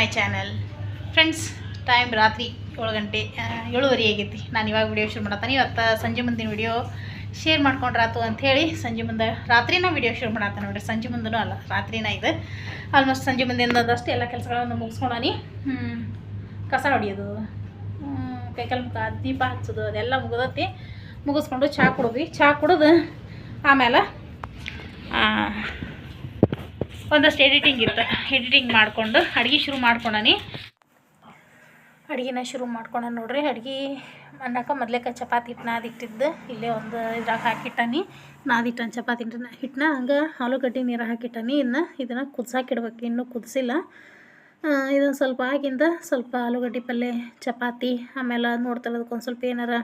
My channel. Friends time ರಾತ್ರಿ ಏಳು ಗಂಟೆ ಏಳುವರಿ ಆಗೈತಿ. ನಾನು ಇವಾಗ ವಿಡಿಯೋ ಶುರು ಮಾಡತ್ತಾನೆ. ಇವತ್ತು ಸಂಜೆ ಮುಂದಿನ ವಿಡಿಯೋ ಶೇರ್ ಮಾಡ್ಕೊಂಡ್ರಾತು ಅಂಥೇಳಿ ಸಂಜೆ ಮುಂದೆ ರಾತ್ರಿನ ವಿಡಿಯೋ ಶುರು ಮಾಡತ್ತೆ ನೋಡಿರಿ. ಸಂಜೆ ಮುಂದೂ ಅಲ್ಲ, ರಾತ್ರಿನ ಇದು. ಆಲ್ಮೋಸ್ಟ್ ಸಂಜೆ ಮುಂದಿಂದದಷ್ಟು ಎಲ್ಲ ಕೆಲಸಗಳನ್ನು ಮುಗಿಸ್ಕೊಳನಿ ಕಸ ಹೊಡಿಯೋದು ಕೈಕಾಲು ಮುಖ ದೀಪ ಹಚ್ಚೋದು, ಅದೆಲ್ಲ ಮುಗಿದತಿ. ಮುಗಿಸ್ಕೊಂಡು ಚಹಾ ಕುಡಿದ್ವಿ. ಚಹಾ ಕುಡಿದು ಆಮೇಲೆ ಒಂದಷ್ಟು ಎಡಿಟಿಂಗ್ ಇತ್ತು ಎಡಿಟಿಂಗ್ ಮಾಡಿಕೊಂಡು ಅಡುಗೆ ಶುರು ಮಾಡ್ಕೊಂಡನಿ ಅಡುಗೆನ ಶುರು ಮಾಡ್ಕೊಳ್ಳೋಣ ನೋಡ್ರಿ. ಅಡುಗೆ ಅನ್ನಕ್ಕೆ ಮೊದ್ಲೇಕ ಚಪಾತಿ ಹಿಟ್ಟು ನಾದಿಟ್ಟಿದ್ದು ಇಲ್ಲೇ ಒಂದು ಇದ್ರಾಗ ಹಾಕಿಟ್ಟಾನಿ. ನಾದಿಟ್ಟನ ಚಪಾತಿ ಹಿಟ್ಟನ್ನ ಹಂಗೆ ಆಲೂಗಡ್ಡೆ ನೀರು ಹಾಕಿಟ್ಟಾನಿ. ಇನ್ನು ಇದನ್ನು ಕುದಿಸಾಕಿಡ್ಬೇಕು. ಇನ್ನೂ ಕುದಿಸಿಲ್ಲ. ಇದನ್ನು ಸ್ವಲ್ಪ ಆಗಿಂದ ಸ್ವಲ್ಪ ಆಲೂಗಡ್ಡೆ ಪಲ್ಯ ಚಪಾತಿ, ಆಮೇಲೆ ನೋಡ್ತಾರೆ ಅದಕ್ಕೊಂದು ಸ್ವಲ್ಪ ಏನಾರ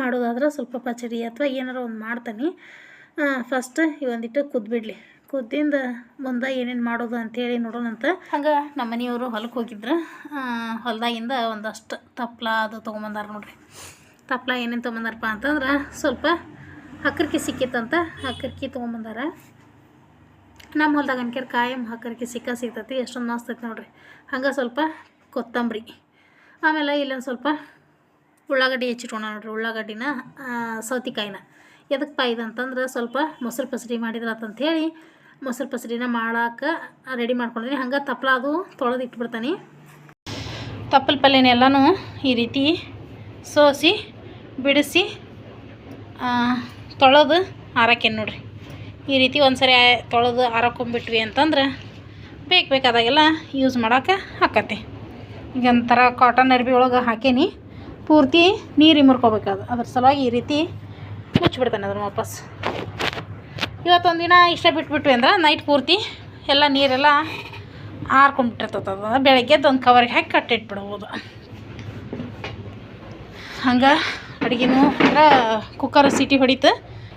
ಮಾಡೋದಾದ್ರೆ ಸ್ವಲ್ಪ ಪಚಡಿ ಅಥವಾ ಏನಾರ ಒಂದು ಮಾಡ್ತಾನೆ. ಫಸ್ಟ್ ಒಂದಿಟ್ಟು ಕುದ್ಬಿಡ್ಲಿ. ಕುದ್ದಿಂದ ಮುಂದೆ ಏನೇನು ಮಾಡೋದು ಅಂತೇಳಿ ನೋಡೋಣಂತ. ಹಂಗೆ ನಮ್ಮ ಮನೆಯವರು ಹೊಲಕ್ಕೆ ಹೋಗಿದ್ರು. ಹೊಲದಾಗಿಂದ ಒಂದಷ್ಟು ತಪ್ಲ ಅದು ತೊಗೊಂಬಂದಾರ ನೋಡ್ರಿ. ತಪ್ಲ ಏನೇನು ತೊಗೊಂಬಂದಾರಪ್ಪ ಅಂತಂದ್ರೆ ಸ್ವಲ್ಪ ಹಕ್ಕರ್ಕಿ ಸಿಕ್ಕಿತ್ತಂತ ಹಕ್ಕರ್ಕಿ ತೊಗೊಂಬಂದಾರ. ನಮ್ಮ ಹೊಲ್ದಾಗ ಅನ್ಕೇರ್ ಕಾಯಂ ಹಕ್ಕರ್ಕಿ ಸಿಕ್ಕ ಸಿಗ್ತೈತಿ, ಎಷ್ಟೊಂದು ಮಸ್ತ್ ಐತಿ ನೋಡ್ರಿ. ಹಂಗೆ ಸ್ವಲ್ಪ ಕೊತ್ತಂಬರಿ. ಆಮೇಲೆ ಇಲ್ಲೊಂದು ಸ್ವಲ್ಪ ಉಳ್ಳಾಗಡ್ಡಿ ಹೆಚ್ಚಿಟ್ಕೊಳ ನೋಡ್ರಿ, ಉಳ್ಳಾಗಡ್ಡಿನ ಸೌತಿಕಾಯಿನ. ಎದಕ್ಕೆ ಪಾಯ್ದು ಅಂತಂದ್ರೆ ಸ್ವಲ್ಪ ಮೊಸರು ಪಸರಿ ಮಾಡಿದ್ರೆ ಹೇಳಿ ಮೊಸರು ಪಸರಿನ ಮಾಡಕ್ಕೆ ರೆಡಿ ಮಾಡ್ಕೊಂಡ್ರಿ ಹಂಗೆ ತಪ್ಪಲ ಅದು ತೊಳೆದು ಇಟ್ಬಿಡ್ತಾನೆ. ತಪ್ಪಲ ಪಲ್ಯನೆಲ್ಲನೂ ಈ ರೀತಿ ಸೋಸಿ, ಬಿಡಿಸಿ ತೊಳೆದು ಆರಕ್ಕೆ ನೋಡ್ರಿ. ಈ ರೀತಿ ಒಂದು ಸರಿ ತೊಳೆದು ಆರಕೊಂಬಿಟ್ವಿ ಅಂತಂದ್ರೆ ಬೇಕು ಬೇಕಾದಾಗೆಲ್ಲ ಯೂಸ್ ಮಾಡೋಕೆ ಆಕತಿ. ಈಗ ಒಂಥರ ಕಾಟನ್ ಅರ್ಬಿ ಒಳಗೆ ಹಾಕೇನಿ. ಪೂರ್ತಿ ನೀರು ಮುರ್ಕೋಬೇಕದು ಅದ್ರ ಸಲುವಾಗಿ ಈ ರೀತಿ ಮುಚ್ಚಿಬಿಡ್ತಾನೆ ಅದ್ರ ವಾಪಸ್. ಇವತ್ತೊಂದು ದಿನ ಇಷ್ಟ ಬಿಟ್ಬಿಟ್ವಿ ಅಂದ್ರೆ ನೈಟ್ ಪೂರ್ತಿ ಎಲ್ಲ ನೀರೆಲ್ಲ ಆರ್ಕೊಂಡ್ಬಿಟ್ಟಿರ್ತದೆ ಅದು ಬೆಳಗ್ಗೆದ್ದು ಒಂದು ಕವರ್ಗೆ ಹಾಕಿ ಕಟ್ಟಿಟ್ಬಿಡ್ಬೋದು ಹಂಗೆ ಅಡುಗೆನೂ ಅಂದ್ರೆ ಕುಕ್ಕರ್ ಸಿಟಿ ಹೊಡಿತು.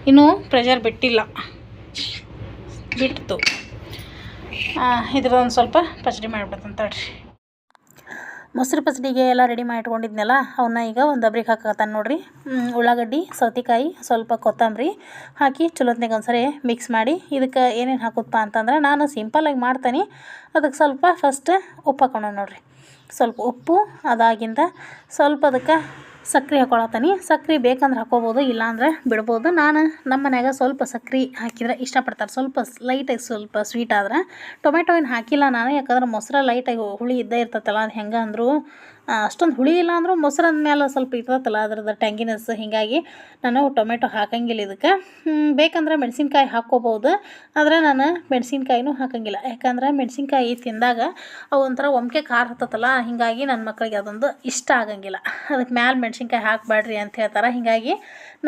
ಇನ್ನೂ ಪ್ರೆಷರ್ ಬಿಟ್ಟಿಲ್ಲ. ಬಿಟ್ಟಿತು ಇದ್ರದೊಂದು ಸ್ವಲ್ಪ ಪಚಡಿ ಮಾಡಿಬಿಡ್ತಂತ ಮೊಸರು ಪಸಡಿಗೆ ಎಲ್ಲ ರೆಡಿ ಮಾಡಿ ಇಟ್ಕೊಂಡಿದ್ನಲ್ಲ ಅವನ್ನ ಈಗ ಒಂದು ದಬ್ರಿಗೆ ಹಾಕತ್ತಾನೆ ನೋಡ್ರಿ. ಉಳ್ಳಾಗಡ್ಡಿ, ಸೌತೆಕಾಯಿ, ಸ್ವಲ್ಪ ಕೊತ್ತಂಬರಿ ಹಾಕಿ ಚಲೋತ್ನಾಗ ಒಂದ್ಸರಿ ಮಿಕ್ಸ್ ಮಾಡಿ ಇದಕ್ಕೆ ಏನೇನು ಹಾಕುತ್ತಪ್ಪ ಅಂತಂದ್ರೆ ನಾನು ಸಿಂಪಲಾಗಿ ಮಾಡ್ತೀನಿ. ಅದಕ್ಕೆ ಸ್ವಲ್ಪ ಫಸ್ಟ್ ಉಪ್ಪು ಹಾಕೋಣ ನೋಡ್ರಿ. ಸ್ವಲ್ಪ ಉಪ್ಪು, ಅದಾಗಿಂದ ಸ್ವಲ್ಪ ಅದಕ್ಕೆ ಸಕ್ರೆ ಹಾಕೊಳತ್ತೀನಿ. ಸಕ್ರೆ ಬೇಕಂದ್ರೆ ಹಾಕೋಬೋದು, ಇಲ್ಲಾಂದ್ರೆ ಬಿಡ್ಬೋದು. ನಾನು ನಮ್ಮ ಮನ್ಯಾಗ ಸ್ವಲ್ಪ ಸಕ್ರೆ ಹಾಕಿದ್ರೆ ಇಷ್ಟಪಡ್ತಾರೆ. ಸ್ವಲ್ಪ ಲೈಟಾಗಿ ಸ್ವಲ್ಪ ಸ್ವೀಟ್ ಆದ್ರೆ. ಟೊಮೆಟೊ ಏನು ಹಾಕಿಲ್ಲ ನಾನು, ಯಾಕಂದ್ರೆ ಮೊಸರು ಲೈಟಾಗಿ ಹುಳಿ ಇದ್ದೇ ಇರ್ತೈತಲ್ಲ, ಅದು ಹೆಂಗೆ ಅಂದರೂ ಅಷ್ಟೊಂದು ಹುಳಿ ಇಲ್ಲ ಅಂದರೂ ಮೊಸರು ಮೇಲೆ ಸ್ವಲ್ಪ ಇರ್ತೈತಲ್ಲ ಅದ್ರದ್ದು ಟ್ಯಾಂಗಿನೆಸ್ ಹೀಗಾಗಿ ನಾನು ಟೊಮೆಟೊ ಹಾಕಂಗಿಲ್ಲ ಇದಕ್ಕೆ. ಬೇಕಂದ್ರೆ ಮೆಣಸಿನ್ಕಾಯಿ ಹಾಕ್ಕೋಬೋದು, ಆದರೆ ನಾನು ಮೆಣಸಿನ್ಕಾಯಿನೂ ಹಾಕಂಗಿಲ್ಲ. ಯಾಕಂದ್ರೆ ಮೆಣಸಿನ್ಕಾಯಿ ತಿಂದಾಗ ಅವು ಒಂಥರ ಒಮ್ಕೆ ಖಾರ ಹತ್ತತ್ತಲ್ಲ ಹೀಗಾಗಿ ನನ್ನ ಮಕ್ಕಳಿಗೆ ಅದೊಂದು ಇಷ್ಟ ಆಗಂಗಿಲ್ಲ. ಅದಕ್ಕೆ ಮ್ಯಾಲೆ ಮೆಣಸಿನ್ಕಾಯಿ ಹಾಕಬೇಡ್ರಿ ಅಂತ ಹೇಳ್ತಾರೆ. ಹೀಗಾಗಿ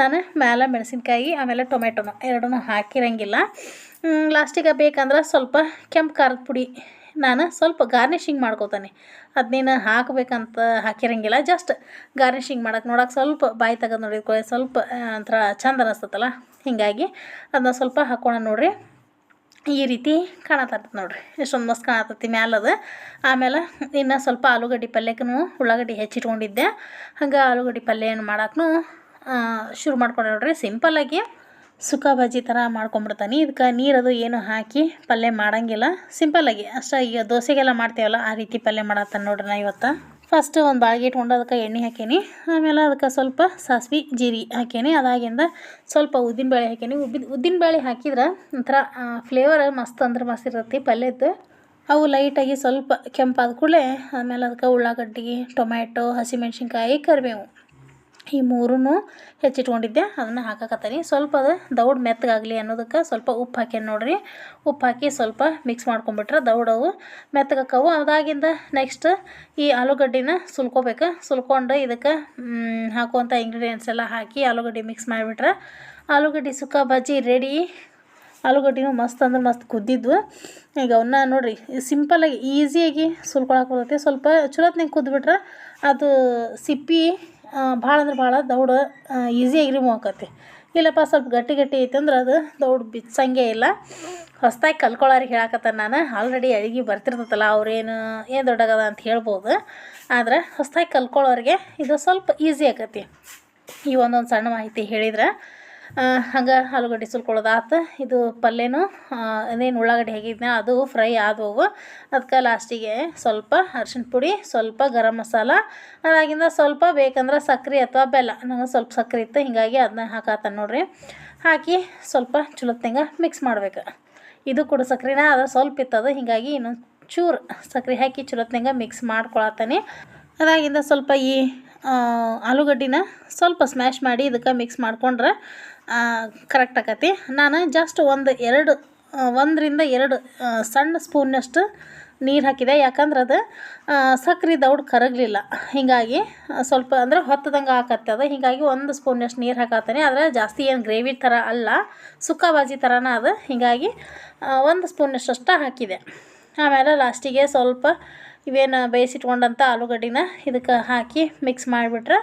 ನಾನು ಮ್ಯಾಲೆ ಮೆಣಸಿನ್ಕಾಯಿ, ಆಮೇಲೆ ಟೊಮೆಟೊನು ಎರಡೂ ಹಾಕಿರಂಗಿಲ್ಲ. ಲಾಸ್ಟಿಗೆ ಬೇಕಂದ್ರೆ ಸ್ವಲ್ಪ ಕೆಂಪು ಖಾರದ ಪುಡಿ ನಾನು ಸ್ವಲ್ಪ ಗಾರ್ನಿಷಿಂಗ್ ಮಾಡ್ಕೋತಾನೆ. ಅದನ್ನೇನು ಹಾಕಬೇಕಂತ ಹಾಕಿರಂಗಿಲ್ಲ ಜಸ್ಟ್ ಗಾರ್ನಿಷಿಂಗ್ ಮಾಡೋಕೆ ನೋಡಕ್ಕೆ ಸ್ವಲ್ಪ ಬಾಯಿ ತೆಗೆದು ನೋಡಿದ್ಕೊಳ್ಳಿ ಸ್ವಲ್ಪ ಒಂಥರ ಚಂದ ಅನಿಸ್ತತಲ್ಲ? ಹೀಗಾಗಿ ಅದನ್ನ ಸ್ವಲ್ಪ ಹಾಕೋಣ ನೋಡ್ರಿ. ಈ ರೀತಿ ಕಾಣತೈತೆ ನೋಡ್ರಿ. ಎಷ್ಟೊಂದು ಮಸ್ತ್ ಕಾಣತೈತಿ ಮ್ಯಾಲದ ಆಮೇಲೆ ಇನ್ನು ಸ್ವಲ್ಪ ಆಲೂಗಡ್ಡೆ ಪಲ್ಯಕ್ಕೂ ಉಳ್ಳಾಗಡ್ಡಿ ಹೆಚ್ಚಿಟ್ಕೊಂಡಿದ್ದೆ. ಹಂಗೆ ಆಲೂಗಡ್ಡೆ ಪಲ್ಯ ಏನು ಮಾಡೋಕ್ಕೂ ಶುರು ಮಾಡ್ಕೊಂಡೆ ನೋಡ್ರಿ. ಸಿಂಪಲ್ಲಾಗಿ ಸುಕ್ಕ ಬಜ್ಜಿ ಥರ ಮಾಡ್ಕೊಂಬಿಡ್ತಾನೆ. ಇದಕ್ಕೆ ನೀರದು ಏನು ಹಾಕಿ ಪಲ್ಯ ಮಾಡಂಗಿಲ್ಲ. ಸಿಂಪಲ್ಲಾಗಿ ಅಷ್ಟೇ, ಈಗ ದೋಸೆಗೆಲ್ಲ ಮಾಡ್ತೀವಲ್ಲ, ಆ ರೀತಿ ಪಲ್ಯ ಮಾಡತ್ತಾನೆ ನೋಡ್ರಿ ನಾ ಇವತ್ತು. ಫಸ್ಟ್ ಒಂದು ಬಾಳ್ಗೆ ಇಟ್ಕೊಂಡು ಅದಕ್ಕೆ ಎಣ್ಣೆ ಹಾಕೀನಿ. ಆಮೇಲೆ ಅದಕ್ಕೆ ಸ್ವಲ್ಪ ಸಾಸ್ವಿ, ಜೀರಿ ಹಾಕೀನಿ. ಅದಾಗಿಂದ ಸ್ವಲ್ಪ ಉದ್ದಿನಬೇಳೆ ಹಾಕೀನಿ. ಉದ್ದಿನ ಬೇಳೆ ಹಾಕಿದ್ರೆ ಒಂಥರ ಫ್ಲೇವರ್ ಮಸ್ತ್ ಅಂದ್ರೆ ಮಸ್ತ್ ಇರುತ್ತೆ ಪಲ್ಯದ್ದು ಅವು ಲೈಟಾಗಿ ಸ್ವಲ್ಪ ಕೆಂಪಾದ ಕೂಡಲೇ ಆಮೇಲೆ ಅದಕ್ಕೆ ಉಳ್ಳಾಗಡ್ಡಿ, ಟೊಮ್ಯಾಟೊ, ಹಸಿಮೆಣ್ಸಿನ್ಕಾಯಿ, ಕರಿಬೇವು. ಈ ಮೂರೂ ಹೆಚ್ಚಿಟ್ಕೊಂಡಿದ್ದೆ, ಅದನ್ನು ಹಾಕಕತ್ತೀನಿ. ಸ್ವಲ್ಪ ಅದು ದೌಡ್ ಮೆತ್ತಗಾಗಲಿ ಅನ್ನೋದಕ್ಕೆ ಸ್ವಲ್ಪ ಉಪ್ಪು ಹಾಕ್ಯಾನ ನೋಡ್ರಿ. ಉಪ್ಪು ಹಾಕಿ ಸ್ವಲ್ಪ ಮಿಕ್ಸ್ ಮಾಡ್ಕೊಂಬಿಟ್ರೆ ದೌಡವು ಮೆತ್ತಗಾಕವು ಅದಾಗಿಂದ ನೆಕ್ಸ್ಟ್ ಈ ಆಲೂಗಡ್ಡಿನ ಸುಲ್ಕೋಬೇಕು. ಸುಲ್ಕೊಂಡು ಇದಕ್ಕೆ ಹಾಕುವಂಥ ಇಂಗ್ರೀಡಿಯೆಂಟ್ಸ್ ಎಲ್ಲ ಹಾಕಿ ಆಲೂಗಡ್ಡೆ ಮಿಕ್ಸ್ ಮಾಡಿಬಿಟ್ರೆ ಆಲೂಗಡ್ಡೆ ಸುಕ್ಕ ಬಜ್ಜಿ ರೆಡಿ ಆಲೂಗಡ್ಡಿನೂ ಮಸ್ತ್ ಅಂದ್ರೆ ಮಸ್ತ್ ಕುದ್ದಿದ್ವು. ಈಗ ಅವನ್ನ ನೋಡಿರಿ ಸಿಂಪಲಾಗಿ ಈಸಿಯಾಗಿ ಸುಲ್ಕೊಳಕ್ಕೆ ಬರ್ತೈತಿ. ಸ್ವಲ್ಪ ಚಲೋತ್ನಾಗ ಕುದ್ಬಿಟ್ರೆ ಅದು ಸಿಪ್ಪಿ ಭಾಳ ಅಂದ್ರೆ ಭಾಳ ದೌಡ ಈಸಿಯಾಗಿ ರಿಮೂವ್ ಆಕತಿ. ಇಲ್ಲಪ್ಪ, ಸ್ವಲ್ಪ ಗಟ್ಟಿ ಗಟ್ಟಿ ಐತೆ ಅಂದ್ರೆ ಅದು ದೌಡ್ ಬಿಚ್ಚಂಗೆ ಇಲ್ಲ. ಹೊಸ್ದಾಗಿ ಕಲ್ಕೊಳ್ಳೋರಿಗೆ ಹೇಳಕತ್ತಾನ ನಾನು. ಆಲ್ರೆಡಿ ಅಡುಗೆ ಬರ್ತಿರ್ತೈತಲ್ಲ ಅವ್ರೇನು ಏನು ದೊಡ್ಡಗದ ಅಂತ ಹೇಳ್ಬೋದು. ಆದ್ರೆ ಹೊಸ್ದಾಗಿ ಕಲ್ಕೊಳ್ಳೋರಿಗೆ ಇದು ಸ್ವಲ್ಪ ಈಸಿ ಆಕತಿ. ಈ ಒಂದೊಂದು ಸಣ್ಣ ಮಾಹಿತಿ ಹೇಳಿದ್ರೆ. ಹಂಗೆ ಆಲೂಗಡ್ಡೆ ಸುಲ್ಕೊಳ್ಳೋದಾತು ಇದು ಪಲ್ಯನೂ ಅದೇನು ಉಳ್ಳಾಗಡ್ಡಿ ಹೇಗಿದ್ನ, ಅದು ಫ್ರೈ ಆದವು. ಅದಕ್ಕೆ ಲಾಸ್ಟಿಗೆ ಸ್ವಲ್ಪ ಅರ್ಶಿಣ ಪುಡಿ, ಸ್ವಲ್ಪ ಗರಂ ಮಸಾಲ ಅದಾಗಿಂದ ಸ್ವಲ್ಪ ಬೇಕಂದ್ರೆ ಸಕ್ಕರೆ ಅಥವಾ ಬೆಲ್ಲ. ನಂಗೆ ಸ್ವಲ್ಪ ಸಕ್ಕರೆ ಇತ್ತು, ಹೀಗಾಗಿ ಅದನ್ನ ಹಾಕಾತ ನೋಡ್ರಿ. ಹಾಕಿ ಸ್ವಲ್ಪ ಚಲೋತ್ನಂಗ ಮಿಕ್ಸ್ ಮಾಡ್ಬೇಕು. ಇದು ಕೂಡ ಸಕ್ಕರೆನ ಅದು ಸ್ವಲ್ಪ ಇತ್ತದು, ಹೀಗಾಗಿ ಇನ್ನೊಂದು ಚೂರು ಸಕ್ಕರೆ ಹಾಕಿ ಚಲೋತ್ನಂಗ ಮಿಕ್ಸ್ ಮಾಡ್ಕೊಳತ್ತಾನೆ. ಅದಾಗಿಂದ ಸ್ವಲ್ಪ ಈ ಆಲೂಗಡ್ಡಿನ ಸ್ವಲ್ಪ ಸ್ಮ್ಯಾಶ್ ಮಾಡಿ ಇದಕ್ಕೆ ಮಿಕ್ಸ್ ಮಾಡ್ಕೊಂಡ್ರೆ ಕರೆಕ್ಟ್ ಆಕತಿ. ನಾನು ಜಸ್ಟ್ ಒಂದು ಎರಡು ಒಂದರಿಂದ ಎರಡು ಸಣ್ಣ ಸ್ಪೂನ್ನಷ್ಟು ನೀರು ಹಾಕಿದೆ. ಯಾಕಂದ್ರೆ ಅದು ಸಕ್ಕರೆ ದೌಡ್ ಕರಗಲಿಲ್ಲ. ಹೀಗಾಗಿ ಸ್ವಲ್ಪ ಅಂದರೆ ಹೊತ್ತದಂಗೆ ಹಾಕತ್ತೆ ಅದು. ಹೀಗಾಗಿ ಒಂದು ಸ್ಪೂನಷ್ಟು ನೀರು ಹಾಕತ್ತೀನಿ. ಆದರೆ ಜಾಸ್ತಿ ಏನು ಗ್ರೇವಿ ಥರ ಅಲ್ಲ, ಸುಕ್ಕ ಬಾಜಿ ಥರನ ಅದು. ಹೀಗಾಗಿ ಒಂದು ಸ್ಪೂನಷ್ಟು ಹಾಕಿದೆ. ಆಮೇಲೆ ಲಾಸ್ಟಿಗೆ ಸ್ವಲ್ಪ ಇವೇನು ಬೇಯಿಸಿಟ್ಕೊಂಡಂಥ ಆಲೂಗಡ್ಡಿನ ಇದಕ್ಕೆ ಹಾಕಿ ಮಿಕ್ಸ್ ಮಾಡಿಬಿಟ್ರೆ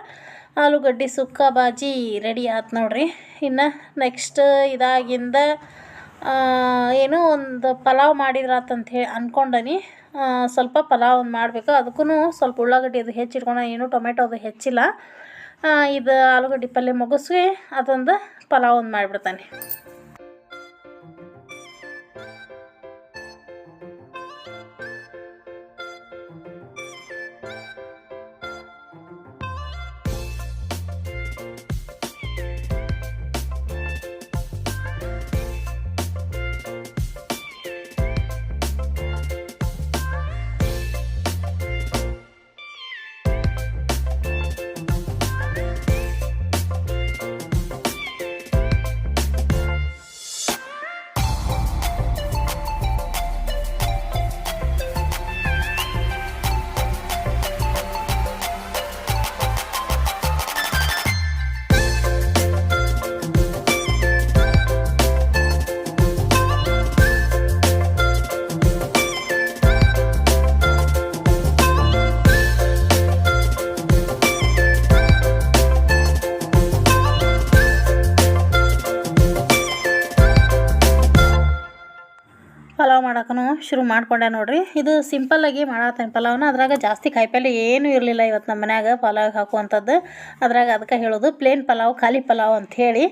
ಆಲೂಗಡ್ಡೆ ಸುಕ್ಕ ಬಾಜಿ ರೆಡಿ ಆಯ್ತು ನೋಡಿರಿ. ಇನ್ನು ನೆಕ್ಸ್ಟ್ ಇದಾಗಿಂದ ಏನೋ ಒಂದು ಪಲಾವ್ ಮಾಡಿದ್ರಾತಂಥೇಳಿ ಅಂದ್ಕೊಂಡನಿ ಸ್ವಲ್ಪ ಪಲಾವ್ ಒಂದು ಮಾಡಬೇಕು. ಅದಕ್ಕೂ ಸ್ವಲ್ಪ ಉಳ್ಳಾಗಡ್ಡಿ ಅದು ಹೆಚ್ಚಿಟ್ಕೊಂಡು, ಏನು ಟೊಮೆಟೊ ಅದು ಹೆಚ್ಚಿಲ್ಲ. ಇದು ಆಲೂಗಡ್ಡೆ ಪಲ್ಯ ಮುಗಿಸಿ ಅದೊಂದು ಪಲಾವ್ ಒಂದು ಮಾಡಿಬಿಡ್ತಾನೆ. ಪಲಾವ್ ಮಾಡೋಕ್ಕೂ ಶುರು ಮಾಡ್ಕೊಂಡೆ ನೋಡಿರಿ. ಇದು ಸಿಂಪಲ್ಲಾಗಿ ಮಾಡತ್ತೇನೆ ಪಲಾವ್ನ ಅದ್ರಾಗ ಜಾಸ್ತಿ ಕಾಯಿಪಲ್ಲೆ ಏನೂ ಇರಲಿಲ್ಲ ಇವತ್ತು ನಮ್ಮ ಮನ್ಯಾಗ ಪಲಾವ್ ಹಾಕುವಂಥದ್ದು. ಅದ್ರಾಗ ಅದಕ್ಕೆ ಹೇಳೋದು ಪ್ಲೇನ್ ಪಲಾವ್, ಖಾಲಿ ಪಲಾವ್ ಅಂಥೇಳಿ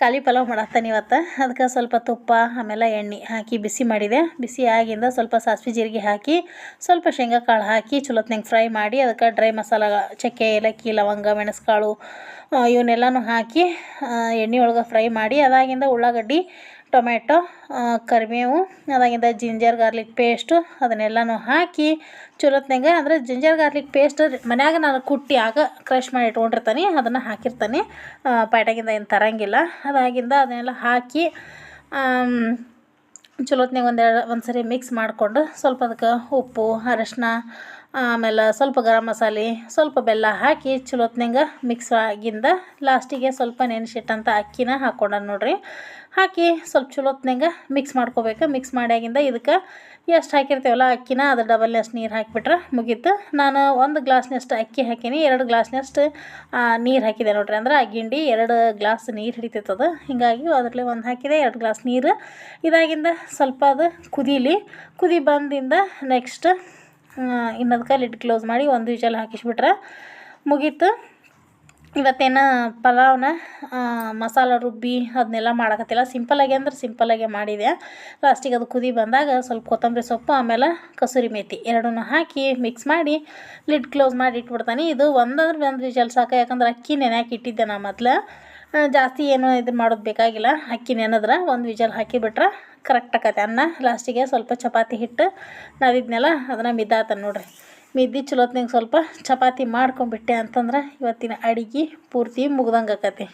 ಖಾಲಿ ಪಲಾವ್ ಮಾಡತ್ತೇನೆ ಇವತ್ತು. ಅದಕ್ಕೆ ಸ್ವಲ್ಪ ತುಪ್ಪ, ಆಮೇಲೆ ಎಣ್ಣೆ ಹಾಕಿ ಬಿಸಿ ಮಾಡಿದೆ. ಬಿಸಿ ಆಗಿಂದ ಸ್ವಲ್ಪ ಸಾಸಿವೆ ಜೀರಿಗೆ ಹಾಕಿ, ಸ್ವಲ್ಪ ಶೇಂಗಾ ಕಾಳು ಹಾಕಿ ಚಲೋತ್ನಂಗೆ ಫ್ರೈ ಮಾಡಿ ಅದಕ್ಕೆ ಡ್ರೈ ಮಸಾಲ, ಚಕ್ಕೆ, ಏಲಕ್ಕಿ, ಲವಂಗ, ಮೆಣಸುಕಾಳು ಇವನ್ನೆಲ್ಲನೂ ಹಾಕಿ ಎಣ್ಣೆ ಒಳಗೆ ಫ್ರೈ ಮಾಡಿ, ಅದಾಗಿಂದ ಉಳ್ಳಾಗಡ್ಡಿ ಟೊಮೆಟೊ ಕರಿಬೇವು, ಅದಾಗಿಂದ ಜಿಂಜರ್ ಗಾರ್ಲಿಕ್ ಪೇಸ್ಟು ಅದನ್ನೆಲ್ಲನೂ ಹಾಕಿ ಚಲೋತ್ನಾಗ ಅಂದರೆ ಜಿಂಜರ್ ಗಾರ್ಲಿಕ್ ಪೇಸ್ಟ್ ಮನ್ಯಾಗ ನಾನು ಕುಟ್ಟಿ ಆಗ ಕ್ರಷ್ ಮಾಡಿ ಇಟ್ಕೊಂಡಿರ್ತೀನಿ, ಅದನ್ನು ಹಾಕಿರ್ತಾನೆ. ಪ್ಯಾಟಾಗಿಂದ ಏನು ತರಂಗಿಲ್ಲ. ಅದಾಗಿಂದ ಅದನ್ನೆಲ್ಲ ಹಾಕಿ ಚಲೋತ್ನಾಗ ಒಂದೆರಡು ಒಂದು ಸರಿ ಮಿಕ್ಸ್ ಮಾಡಿಕೊಂಡು ಸ್ವಲ್ಪ ಅದಕ್ಕೆ ಉಪ್ಪು, ಅರಶಿನ, ಆಮೇಲೆ ಸ್ವಲ್ಪ ಗರಂ ಮಸಾಲೆ, ಸ್ವಲ್ಪ ಬೆಲ್ಲ ಹಾಕಿ ಚಲೋತ್ನಾಗ ಮಿಕ್ಸ್ ಆಗಿಂದ ಲಾಸ್ಟಿಗೆ ಸ್ವಲ್ಪ ನೆನೆಸಿಟ್ಟಂಥ ಅಕ್ಕಿನ ಹಾಕ್ಕೊಂಡ ನೋಡ್ರಿ. ಹಾಕಿ ಸ್ವಲ್ಪ ಚಲೋತ್ನಾಗ ಮಿಕ್ಸ್ ಮಾಡ್ಕೋಬೇಕು. ಮಿಕ್ಸ್ ಮಾಡ್ಯಾಗಿಂದ ಇದಕ್ಕೆ ಎಷ್ಟು ಹಾಕಿರ್ತೀವಲ್ಲ ಅಕ್ಕಿನ ಅದು ಡಬಲ್ನಷ್ಟು ನೀರು ಹಾಕಿಬಿಟ್ರೆ ಮುಗೀತು. ನಾನು ಒಂದು ಗ್ಲಾಸ್ನಷ್ಟು ಅಕ್ಕಿ ಹಾಕೀನಿ, ಎರಡು ಗ್ಲಾಸ್ನಷ್ಟು ನೀರು ಹಾಕಿದೆ ನೋಡ್ರಿ. ಅಂದ್ರೆ ಆ ಗಿಂಡಿ ಎರಡು ಗ್ಲಾಸ್ ನೀರು ಹಿಡಿತೈತದ ಹೀಗಾಗಿ ಅದರಲ್ಲಿ ಒಂದು ಹಾಕಿದೆ, ಎರಡು ಗ್ಲಾಸ್ ನೀರು. ಇದಾಗಿಂದ ಸ್ವಲ್ಪ ಅದು ಕುದೀಲಿ. ಕುದಿ ಬಂದಿಂದ ನೆಕ್ಸ್ಟ್ ಇನ್ನದಕ್ಕೆ ಲಿಡ್ ಕ್ಲೋಸ್ ಮಾಡಿ ಒಂದು ವಿಜಲ್ ಹಾಕಿಸ್ಬಿಟ್ರೆ ಮುಗೀತು. ಇವತ್ತೇನು ಪಲಾವ್ನ ಮಸಾಲ ರುಬ್ಬಿ ಅದನ್ನೆಲ್ಲ ಮಾಡಕತ್ತಿಲ್ಲ. ಸಿಂಪಲ್ಲಾಗಿ ಅಂದ್ರೆ ಸಿಂಪಲ್ಲಾಗೆ ಮಾಡಿದೆ. ಲಾಸ್ಟಿಗೆ ಅದು ಕುದಿ ಬಂದಾಗ ಸ್ವಲ್ಪ ಕೊತ್ತಂಬರಿ ಸೊಪ್ಪು, ಆಮೇಲೆ ಕಸೂರಿ ಮೇತಿ ಎರಡನ್ನೂ ಹಾಕಿ ಮಿಕ್ಸ್ ಮಾಡಿ ಲಿಡ್ ಕ್ಲೋಸ್ ಮಾಡಿ ಇಟ್ಬಿಡ್ತಾನೆ. ಇದು ಒಂದಂದ್ರೆ ಒಂದು ವಿಷಲ್ ಸಾಕು. ಯಾಕಂದ್ರೆ ಅಕ್ಕಿ ನೆನೆಯಾಕೆ ಇಟ್ಟಿದ್ದೆ ನಾ ಮೊದ್ಲು. ಜಾಸ್ತಿ ಏನು ಇದು ಮಾಡೋದು ಬೇಕಾಗಿಲ್ಲ. ಅಕ್ಕಿ ನೆನೆದ್ರೆ ಒಂದು ವಿಜಲ್ ಹಾಕಿಬಿಟ್ರೆ ಕರೆಕ್ಟ್ ಆಗತ್ತೆ. ಅನ್ನ ಲಾಸ್ಟಿಗೆ ಸ್ವಲ್ಪ ಚಪಾತಿ ಹಿಟ್ಟು ನಾದಿದ್ನೆಲ್ಲ ಅದನ್ನು ಮಿದ್ದಾತ ನೋಡ್ರಿ. ಮಿದ್ದಿ ಚಲೋತ್ನಾಗ ಸ್ವಲ್ಪ ಚಪಾತಿ ಮಾಡ್ಕೊಂಬಿಟ್ಟೆ ಅಂತಂದ್ರೆ ಇವತ್ತಿನ ಅಡಿಗೆ ಪೂರ್ತಿ ಮುಗ್ದಂಗೆ ಆಕತಿ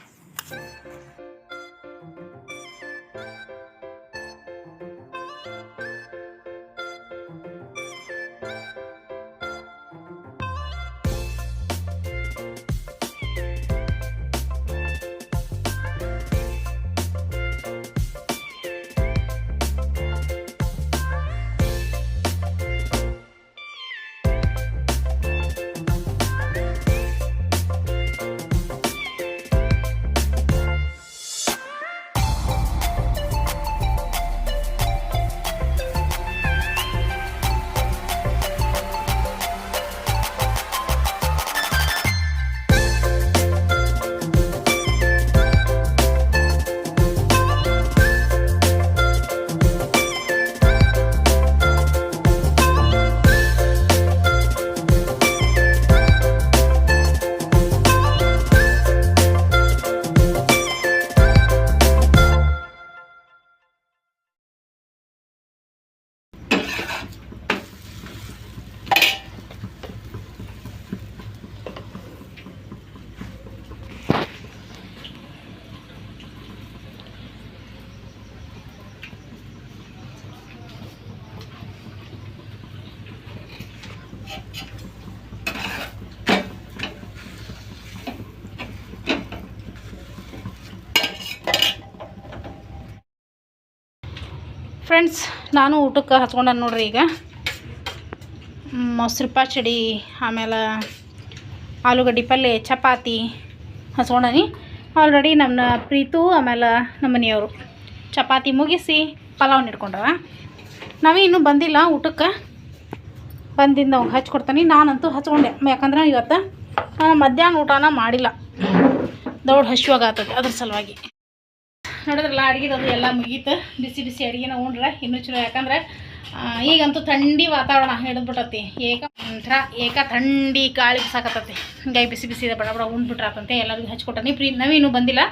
ಫ್ರೆಂಡ್ಸ್, ನಾನು ಊಟಕ್ಕೆ ಹಚ್ಕೊಂಡ ನೋಡ್ರಿ ಈಗ. ಮೊಸರು ಪಚಡಿ, ಆಮೇಲೆ ಆಲೂಗಡ್ಡೆ ಪಲ್ಯ ಚಪಾತಿ ಹಚ್ಕೊಂಡನಿ. ಆಲ್ರೆಡಿ ನಮ್ಮ ಪ್ರೀತು, ಆಮೇಲೆ ನಮ್ಮ ಮನೆಯವರು. ಚಪಾತಿ ಮುಗಿಸಿ ಪಲಾವ್ ಇಟ್ಕೊಂಡವ. ನಾವೇ ಇನ್ನೂ ಬಂದಿಲ್ಲ ಊಟಕ್ಕೆ. ಬಂದಿಂದ ಅವ್ಗೆ ಹಚ್ಕೊಡ್ತಾನೆ. ನಾನಂತೂ ಹಚ್ಕೊಂಡೆ. ಯಾಕಂದ್ರೆ ಇವತ್ತು ಮಧ್ಯಾಹ್ನ ಊಟನ ಮಾಡಿಲ್ಲ. ದೌಡ್ ಹಶ್ವಾಗ ಆಗ್ತದೆ ಅದ್ರ ಸಲುವಾಗಿ. ನೋಡಿದ್ರಲ್ಲ, ಅಡುಗೆದು ಎಲ್ಲ ಮುಗೀತು. ಬಿಸಿ ಬಿಸಿ ಅಡುಗೆನ ಉಂಡ್ರೆ ಇನ್ನೂ ಚಲೋ. ಯಾಕಂದ್ರೆ ಈಗಂತೂ ಥಂಡಿ ವಾತಾವರಣ ಹಿಡಿದ್ಬಿಟ್ಟತಿ ಏಕ ಒಂಥರ ಏಕ ಥಂಡಿ ಗಾಳಿ ಸಾಕತ್ತತಿ ಹಿಂಗಾಗಿ ಬಿಸಿ ಬಿಸಿ ಬಡ ಬಡ ಉಂಡ್ಬಿಟ್ರಾತಂತೆ. ಎಲ್ಲರಿಗೂ ಹಚ್ಕೊಟ್ಟಾನಿ ಪ್ರೀ ನವೀನು ಬಂದಿಲ್ಲ.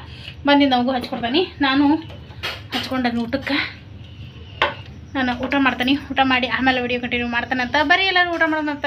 ಬಂದಿದ್ದು ನಮಗೂ ಹಚ್ಕೊಡ್ತಾನೆ. ನಾನು ಹಚ್ಕೊಂಡನಿ ಊಟಕ್ಕೆ. ನಾನು ಊಟ ಮಾಡ್ತೀನಿ. ಊಟ ಮಾಡಿ ಆಮೇಲೆ ವಿಡಿಯೋ ಕಂಟಿನ್ಯೂ ಮಾಡ್ತಾನಂತ ಬರೀ ಎಲ್ಲರೂ ಊಟ ಮಾಡೋಣಂತ